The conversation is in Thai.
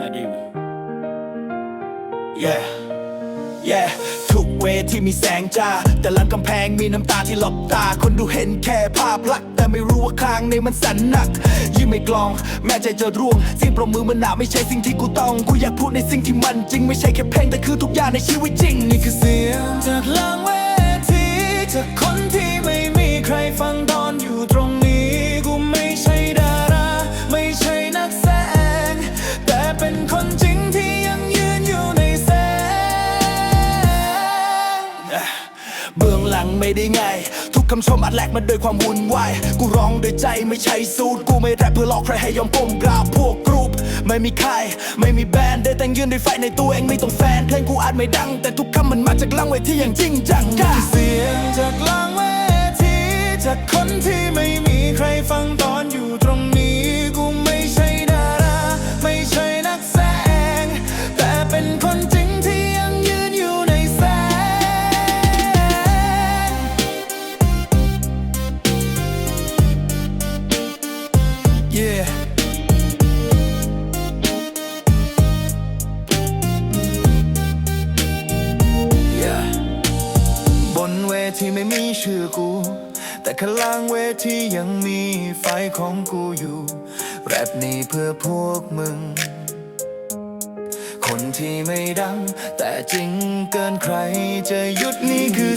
อาดีมั้ย yeah yeah ทุกเวที่มีแสงจ้า แต่หลังกำแพงมีน้ำตาที่หลบตา คนดูเห็นแค่ภาพลักษณ์แต่ไม่รู้ว่าคางในมันสั่นหนัก ยิ่งไม่กลอง แม่ใจจะร่วง สิ่งประมือมันหนาไม่ใช่สิ่งที่กูต้อง กูอยากพูดในสิ่งที่มันจริง ไม่ใช่แค่เพลงแต่คือทุกอย่างในชีวิตจริง นี่คือเสียงจากหลังเวทีจากคนที่ไม่มีใครฟังตอนอยู่ตรง เบื้องหลังไม่ได้ง่ายทุกคำชมอัดแลกมาด้วยความวุ่นวายกูร้องด้วยใจไม่ใช่สูตรกูไม่แรปเพื่อหลอกใครให้ยอมก้มกราบพวกกรุ๊ปไม่มีใครไม่มีแบรนด์ได้แต่งยืนด้วยไฟในตัวเองไม่ต้องแฟนเพลงกูอาจไม่ดัง แต่ทุกคำมันมาจากลังเวทีอย่างจริงจังเสียงจาก Yeah บนเวทีไม่มีชื่อกู แต่ข้างล่างเวทียังมีไฟของกูอยู่ แรปนี้เพื่อพวกมึง คนที่ไม่ดัง แต่จริงเกินใครจะหยุดนี่คือ